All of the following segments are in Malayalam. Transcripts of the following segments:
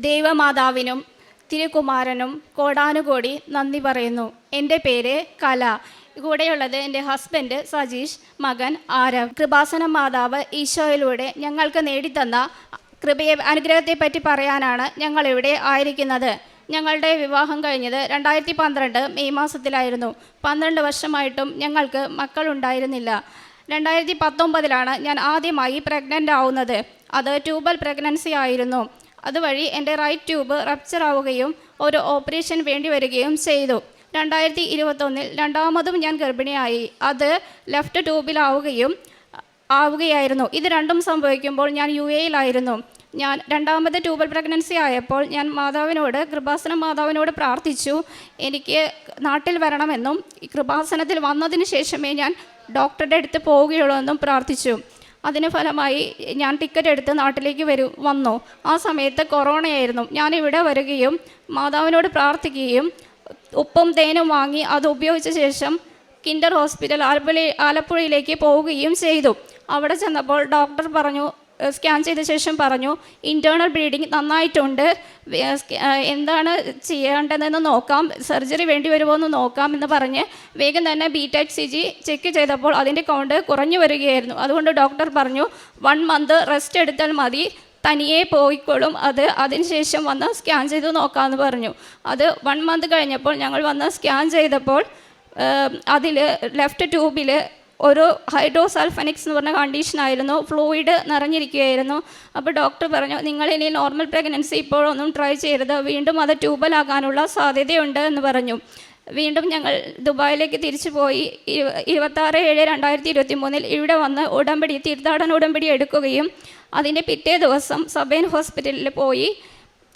ദൈവമാതാവിനും തിരുകുമാരനും കോടാനുകോടി നന്ദി പറയുന്നു. എന്റെ പേര് കല. കൂടെയുള്ളത് എന്റെ ഹസ്ബൻഡ് സജീഷ് മകൻ ആരവ്. കൃപാസന മാതാവ് ഈശോയിലൂടെ ഞങ്ങൾക്ക് നേടിത്തന്ന കൃപയെ അനുഗ്രഹത്തെ പറ്റി പറയാനാണ് ഞങ്ങളിവിടെ ആയിരിക്കുന്നത്. ഞങ്ങളുടെ വിവാഹം കഴിഞ്ഞത് രണ്ടായിരത്തി പന്ത്രണ്ട് മെയ് മാസത്തിലായിരുന്നു. പന്ത്രണ്ട് വർഷമായിട്ടും ഞങ്ങൾക്ക് മക്കളുണ്ടായിരുന്നില്ല. രണ്ടായിരത്തി പത്തൊമ്പതിലാണ് ഞാൻ ആദ്യമായി പ്രഗ്നന്റ് ആവുന്നത്. അത് ട്യൂബൽ പ്രഗ്നൻസി ആയിരുന്നു. അതുവഴി എന്റെ റൈറ്റ് ട്യൂബ് റപ്ചർ ആവുകയും ഒരു ഓപ്പറേഷൻ വേണ്ടി വരികയും ചെയ്തു. രണ്ടായിരത്തി ഇരുപത്തൊന്നിൽ രണ്ടാമതും ഞാൻ ഗർഭിണിയായി. അത് ലെഫ്റ്റ് ട്യൂബിലാവുകയും ആവുകയായിരുന്നു. ഇത് രണ്ടും സംഭവിക്കുമ്പോൾ ഞാൻ യു എയിലായിരുന്നു ഞാൻ രണ്ടാമത്തെ ട്യൂബൽ പ്രഗ്നൻസി ആയപ്പോൾ ഞാൻ മാതാവിനോട് കൃപാസന മാതാവിനോട് പ്രാർത്ഥിച്ചു എനിക്ക് നാട്ടിൽ വരണമെന്നും കൃപാസനത്തിൽ വന്നതിന് ശേഷമേ ഞാൻ ഡോക്ടറുടെ അടുത്ത് പോവുകയുള്ളൂ എന്നും പ്രാർത്ഥിച്ചു. അതിന് ഫലമായി ഞാൻ ടിക്കറ്റ് എടുത്ത് നാട്ടിലേക്ക് വരൂ വന്നു. ആ സമയത്ത് കൊറോണയായിരുന്നു. ഞാൻ ഇവിടെ വരികയും മാതാവിനോട് പ്രാർത്ഥിക്കുകയും ഉപ്പും തേനും വാങ്ങി അത് ഉപയോഗിച്ച ശേഷം കിൻഡർ ഹോസ്പിറ്റൽ ആലപ്പുഴ ആലപ്പുഴയിലേക്ക് പോവുകയും ചെയ്തു. അവിടെ ചെന്നപ്പോൾ ഡോക്ടർ പറഞ്ഞു സ്കാൻ ചെയ്ത ശേഷം പറഞ്ഞു ഇന്റേർണൽ ബ്ലീഡിങ് നന്നായിട്ടുണ്ട്. എന്താണ് ചെയ്യേണ്ടതെന്ന് നോക്കാം. സർജറി വേണ്ടി വരുമോ എന്ന് നോക്കാം എന്ന് പറഞ്ഞ് വേഗം തന്നെ B tech C G check ചെയ്തപ്പോൾ അതിന്റെ കൗണ്ട് കുറഞ്ഞു വരികയായിരുന്നു. അതുകൊണ്ട് ഡോക്ടർ പറഞ്ഞു വൺ മന്ത് റെസ്റ്റ് എടുത്താൽ മതി. തനിയെ പോയിക്കോളും. അത് അതിനുശേഷം വന്ന് സ്കാൻ ചെയ്ത് നോക്കാമെന്ന് പറഞ്ഞു. അത് വൺ മന്ത് കഴിഞ്ഞപ്പോൾ ഞങ്ങൾ വന്ന് സ്കാൻ ചെയ്തപ്പോൾ അതിൽ ലെഫ്റ്റ് ട്യൂബിൽ ഒരു ഹൈഡ്രോസൾഫനിക്സ് എന്ന് പറഞ്ഞ കണ്ടീഷനായിരുന്നു ഫ്ലൂയിഡ് നിറഞ്ഞിരിക്കുകയായിരുന്നു. അപ്പോൾ ഡോക്ടർ പറഞ്ഞു നിങ്ങൾ ഇനി നോർമൽ പ്രഗ്നൻസി ഇപ്പോഴൊന്നും ട്രൈ ചെയ്യരുത്. വീണ്ടും അത് ട്യൂബലാകാനുള്ള സാധ്യതയുണ്ട് എന്ന് പറഞ്ഞു. വീണ്ടും ഞങ്ങൾ ദുബായിലേക്ക് തിരിച്ചു പോയി. ഇരു- ഇരുപത്താറ് ഏഴ് രണ്ടായിരത്തി ഇരുപത്തി മൂന്നിൽ ഇവിടെ വന്ന് ഉടമ്പടി തീർത്ഥാടന ഉടമ്പടി എടുക്കുകയും അതിന്റെ പിറ്റേ ദിവസം സബൈൻ ഹോസ്പിറ്റലിൽ പോയി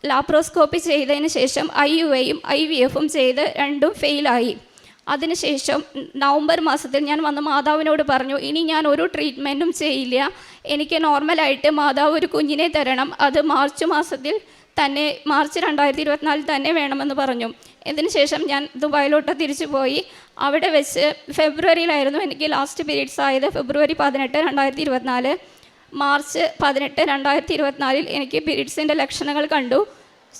ലാപ്രോസ്കോപ്പി ചെയ്തതിന് ശേഷം ഐ യു എയും ഐ വി എഫും ചെയ്ത് രണ്ടും ഫെയിലായി അതിനുശേഷം നവംബർ മാസത്തിൽ ഞാൻ വന്ന് മാതാവിനോട് പറഞ്ഞു ഇനി ഞാൻ ഒരു ട്രീറ്റ്മെന്റും ചെയ്യില്ല. എനിക്ക് നോർമലായിട്ട് മാതാവ് ഒരു കുഞ്ഞിനെ തരണം. അത് മാർച്ച് മാസത്തിൽ തന്നെ മാർച്ച് രണ്ടായിരത്തി ഇരുപത്തിനാലിൽ തന്നെ വേണമെന്ന് പറഞ്ഞു. ഇതിന് ശേഷം ഞാൻ ദുബായിലോട്ട് തിരിച്ചു പോയി. അവിടെ വെച്ച് ഫെബ്രുവരിയിലായിരുന്നു എനിക്ക് ലാസ്റ്റ് പീരീഡ്സ് ആയത്. ഫെബ്രുവരി പതിനെട്ട് രണ്ടായിരത്തി ഇരുപത്തിനാല് മാർച്ച് പതിനെട്ട് രണ്ടായിരത്തി ഇരുപത്തിനാലിൽ എനിക്ക് പീരീഡ്സിന്റെ ലക്ഷണങ്ങൾ കണ്ടു.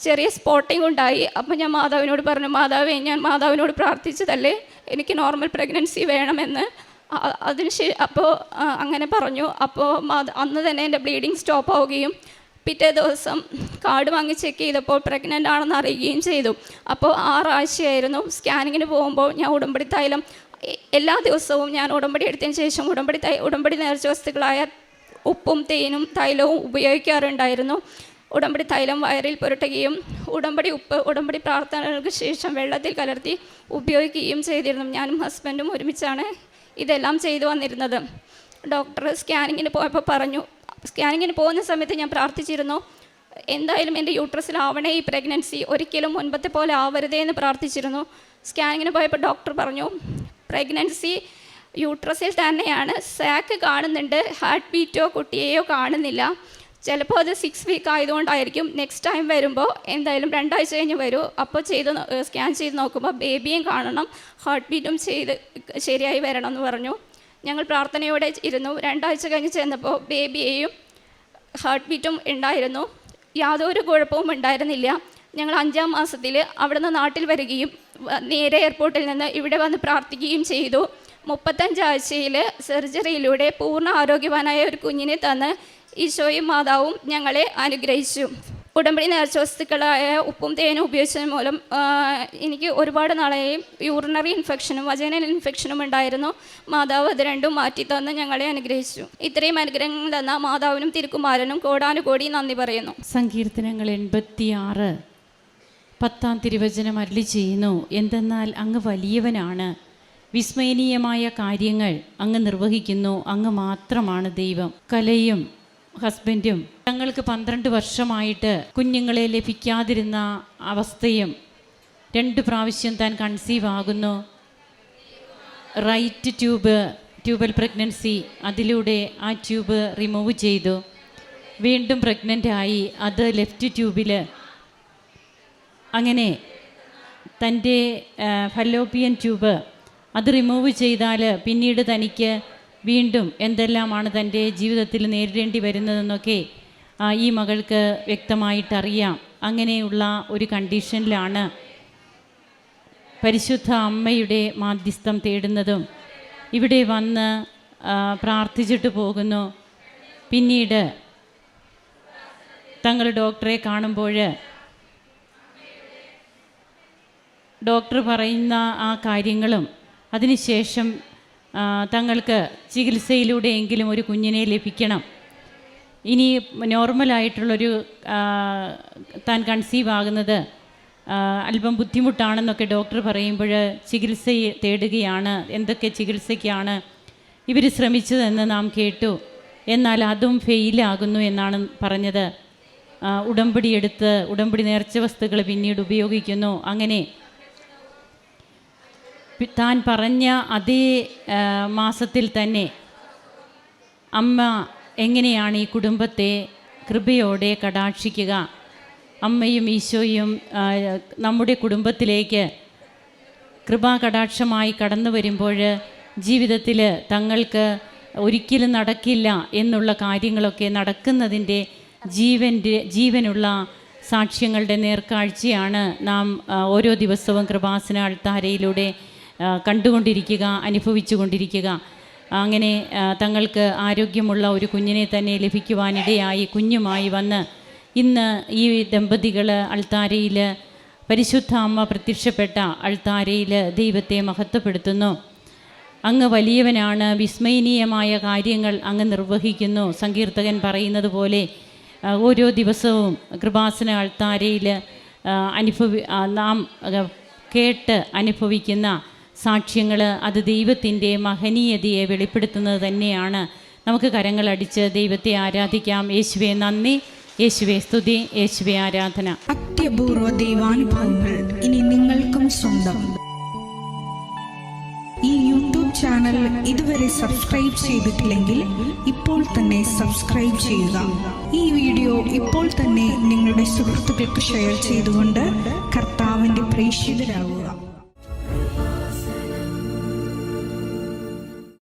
ചെറിയ സ്പോട്ടിംഗ് ഉണ്ടായി. അപ്പോൾ ഞാൻ മാതാവിനോട് പറഞ്ഞു മാതാവേ ഞാൻ മാതാവിനോട് പ്രാർത്ഥിച്ചതല്ലേ? എനിക്ക് നോർമൽ പ്രഗ്നൻസി വേണമെന്ന്. അതിന് അപ്പോൾ അങ്ങനെ പറഞ്ഞു. അപ്പോൾ അന്ന് തന്നെ എന്റെ ബ്ലീഡിങ് സ്റ്റോപ്പ് ആവുകയും പിറ്റേ ദിവസം കാർഡ് വാങ്ങി ചെക്ക് ചെയ്തപ്പോൾ പ്രഗ്നന്റ് ആണെന്ന് അറിയുകയും ചെയ്തു. അപ്പോൾ ആറാഴ്ചയായിരുന്നു. സ്കാനിങ്ങിന് പോകുമ്പോൾ ഞാൻ ഉടമ്പടി തൈലം എല്ലാ ദിവസവും ഞാൻ ഉടമ്പടി എടുത്തതിന് ശേഷം ഉടമ്പടി തൈ ഉടമ്പടി നേർച്ച വസ്തുക്കളായ ഉപ്പും തേനും തൈലവും ഉപയോഗിക്കാറുണ്ടായിരുന്നു. ഉടമ്പടി തൈലം വയറിൽ പുരട്ടുകയും ഉടമ്പടി ഉപ്പ് ഉടമ്പടി പ്രാർത്ഥനകൾക്ക് ശേഷം വെള്ളത്തിൽ കലർത്തി ഉപയോഗിക്കുകയും ചെയ്തിരുന്നു. ഞാനും ഹസ്ബൻഡും ഒരുമിച്ചാണ് ഇതെല്ലാം ചെയ്തു വന്നിരുന്നത്. ഡോക്ടർ സ്കാനിങ്ങിന് പോയപ്പോൾ പറഞ്ഞു സ്കാനിങ്ങിന് പോകുന്ന സമയത്ത് ഞാൻ പ്രാർത്ഥിച്ചിരുന്നു എന്തായാലും എന്റെ യൂട്രസിലാവണേ ഈ പ്രഗ്നൻസി ഒരിക്കലും മുൻപത്തെ പോലെ ആവരുതേ എന്ന് പ്രാർത്ഥിച്ചിരുന്നു. സ്കാനിങ്ങിന് പോയപ്പോൾ ഡോക്ടർ പറഞ്ഞു പ്രഗ്നൻസി യൂട്രസിൽ തന്നെയാണ് സാക്ക് കാണുന്നുണ്ട് ഹാർട്ട് ബീറ്റോ കുട്ടിയെയോ കാണുന്നില്ല. ചിലപ്പോൾ അത് സിക്സ് വീക്ക് ആയതുകൊണ്ടായിരിക്കും. നെക്സ്റ്റ് ടൈം വരുമ്പോൾ എന്തായാലും രണ്ടാഴ്ച കഴിഞ്ഞ് വരൂ. അപ്പോൾ ചെയ്ത് സ്കാൻ ചെയ്ത് നോക്കുമ്പോൾ ബേബിയും കാണണം. ഹാർട്ട് ബീറ്റും ചെയ്ത് ശരിയായി വരണം എന്ന് പറഞ്ഞു. ഞങ്ങൾ പ്രാർത്ഥനയോടെ ഇരുന്നു. രണ്ടാഴ്ച കഴിഞ്ഞ് ചെന്നപ്പോൾ ബേബിയെയും ഹാർട്ട് ബീറ്റും ഉണ്ടായിരുന്നു. യാതൊരു കുഴപ്പവും ഉണ്ടായിരുന്നില്ല. ഞങ്ങൾ അഞ്ചാം മാസത്തിൽ അവിടുന്ന് നാട്ടിൽ വരികയും നേരെ എയർപോർട്ടിൽ നിന്ന് ഇവിടെ വന്ന് പ്രാർത്ഥിക്കുകയും ചെയ്തു. മുപ്പത്തഞ്ചാഴ്ചയിൽ സെർജറിയിലൂടെ പൂർണ ആരോഗ്യവാനായ ഒരു കുഞ്ഞിനെ തന്ന് ഈശോയും മാതാവും ഞങ്ങളെ അനുഗ്രഹിച്ചു. ഉടമ്പടി നേർച്ച വസ്തുക്കളായ ഉപ്പും തേനും ഉപയോഗിച്ചത് മൂലം എനിക്ക് ഒരുപാട് നാളെയും യൂറിനറി ഇൻഫെക്ഷനും വജൈനൽ ഇൻഫെക്ഷനും ഉണ്ടായിരുന്നു. മാതാവ് അത് രണ്ടും മാറ്റി തന്ന് ഞങ്ങളെ അനുഗ്രഹിച്ചു. ഇത്രയും അനുഗ്രഹങ്ങൾ തന്ന മാതാവിനും തിരുക്കുമാരനും കോടാനുകോടി നന്ദി പറയുന്നു. സങ്കീർത്തനങ്ങൾ എൺപത്തിയാറ് പത്താം തിരുവചനം അരളി ചെയ്യുന്നു എന്തെന്നാൽ അങ്ങ് വലിയവനാണ് വിസ്മയനീയമായ കാര്യങ്ങൾ അങ്ങ് നിർവഹിക്കുന്നു. അങ്ങ് മാത്രമാണ് ദൈവം. കലയും ഹസ്ബൻഡും തങ്ങൾക്ക് പന്ത്രണ്ട് വർഷമായിട്ട് കുഞ്ഞുങ്ങളെ ലഭിക്കാതിരുന്ന അവസ്ഥയും രണ്ട് പ്രാവശ്യം താൻ കൺസീവ് ആകുന്നു. റൈറ്റ് ട്യൂബ് ട്യൂബൽ പ്രഗ്നൻസി അതിലൂടെ ആ ട്യൂബ് റിമൂവ് ചെയ്തു. വീണ്ടും പ്രഗ്നന്റ് ആയി. അത് ലെഫ്റ്റ് ട്യൂബിൽ അങ്ങനെ തന്റെ ഫലോപ്പിയൻ ട്യൂബ് അത് റിമൂവ് ചെയ്താൽ പിന്നീട് തനിക്ക് വീണ്ടും എന്തെല്ലാമാണ് തന്റെ ജീവിതത്തിൽ നേരിടേണ്ടി വരുന്നതെന്നൊക്കെ ഈ മകൾക്ക് വ്യക്തമായിട്ടറിയാം അങ്ങനെയുള്ള ഒരു കണ്ടീഷനിലാണ് പരിശുദ്ധ അമ്മയുടെ മാധ്യസ്ഥം തേടുന്നതും. ഇവിടെ വന്ന് പ്രാർത്ഥിച്ചിട്ട് പോകുന്നു. പിന്നീട് തങ്ങൾ ഡോക്ടറെ കാണുമ്പോൾ ഡോക്ടർ പറയുന്ന ആ കാര്യങ്ങളും അതിനുശേഷം തങ്ങൾക്ക് ചികിത്സയിലൂടെയെങ്കിലും ഒരു കുഞ്ഞിനെ ലഭിക്കണം. ഇനി നോർമലായിട്ടുള്ളൊരു താൻ കൺസീവ് ആകുന്നത് അല്പം ബുദ്ധിമുട്ടാണെന്നൊക്കെ ഡോക്ടർ പറയുമ്പോൾ ചികിത്സ തേടുകയാണ് എന്തൊക്കെ ചികിത്സയ്ക്കാണ് ഇവർ ശ്രമിച്ചതെന്ന് നാം കേട്ടു. എന്നാൽ അതും ഫെയിലാകുന്നു എന്നാണ് പറഞ്ഞത്. ഉടമ്പടി എടുത്ത് ഉടമ്പടി നേർച്ച വസ്തുക്കൾ പിന്നീട് ഉപയോഗിക്കുന്നു. അങ്ങനെ താൻ പറഞ്ഞ അതേ മാസത്തിൽ തന്നെ അമ്മ എങ്ങനെയാണ് ഈ കുടുംബത്തെ കൃപയോടെ കടാക്ഷിക്കുക? അമ്മയും ഈശോയും നമ്മുടെ കുടുംബത്തിലേക്ക് കൃപാകടാക്ഷമായി കടന്നു വരുമ്പോൾ ജീവിതത്തിൽ തങ്ങൾക്ക് ഒരിക്കലും നടക്കില്ല എന്നുള്ള കാര്യങ്ങളൊക്കെ നടക്കുന്നതിന്റെ ജീവന്റെ ജീവനുള്ള സാക്ഷ്യങ്ങളുടെ നേർക്കാഴ്ചയാണ് നാം ഓരോ ദിവസവും കൃപാസന അൾത്താരയിലൂടെ കണ്ടുകൊണ്ടിരിക്കുക അനുഭവിച്ചു കൊണ്ടിരിക്കുക അങ്ങനെ തങ്ങൾക്ക് ആരോഗ്യമുള്ള ഒരു കുഞ്ഞിനെ തന്നെ ലഭിക്കുവാനിടയായി കുഞ്ഞുമായി വന്ന് ഇന്ന് ഈ ദമ്പതികൾ അൾത്താരയിൽ പരിശുദ്ധ അമ്മ പ്രത്യക്ഷപ്പെട്ട അൾത്താരയിൽ ദൈവത്തെ മഹത്വപ്പെടുത്തുന്നു. അങ്ങ് വലിയവനാണ് വിസ്മയനീയമായ കാര്യങ്ങൾ അങ്ങ് നിർവഹിക്കുന്നു. സങ്കീർത്തകൻ പറയുന്നത് പോലെ ഓരോ ദിവസവും കൃപാസന അൾത്താരയിൽ അനുഭവി നാം കേട്ട് അനുഭവിക്കുന്ന സാക്ഷ്യങ്ങൾ അത് ദൈവത്തിന്റെ മഹനീയതയെ വെളിപ്പെടുത്തുന്നത് തന്നെയാണ്. നമുക്ക് കരങ്ങളടിച്ച് ദൈവത്തെ ആരാധിക്കാം. യേശുവെ നന്ദി. യേശുവെ സ്തുതി. യേശുവെ ആരാധന. അത്യപൂർവ ദൈവാനുഭവങ്ങൾ ഇനി നിങ്ങൾക്കും സ്വന്തം. ഈ യൂട്യൂബ് ചാനൽ ഇതുവരെ സബ്സ്ക്രൈബ് ചെയ്തിട്ടില്ലെങ്കിൽ ഇപ്പോൾ തന്നെ സബ്സ്ക്രൈബ് ചെയ്യുക. ഈ വീഡിയോ ഇപ്പോൾ തന്നെ നിങ്ങളുടെ സുഹൃത്തുക്കൾക്ക് ഷെയർ ചെയ്തുകൊണ്ട് കർത്താവിന്റെ പ്രേക്ഷിതരാകുക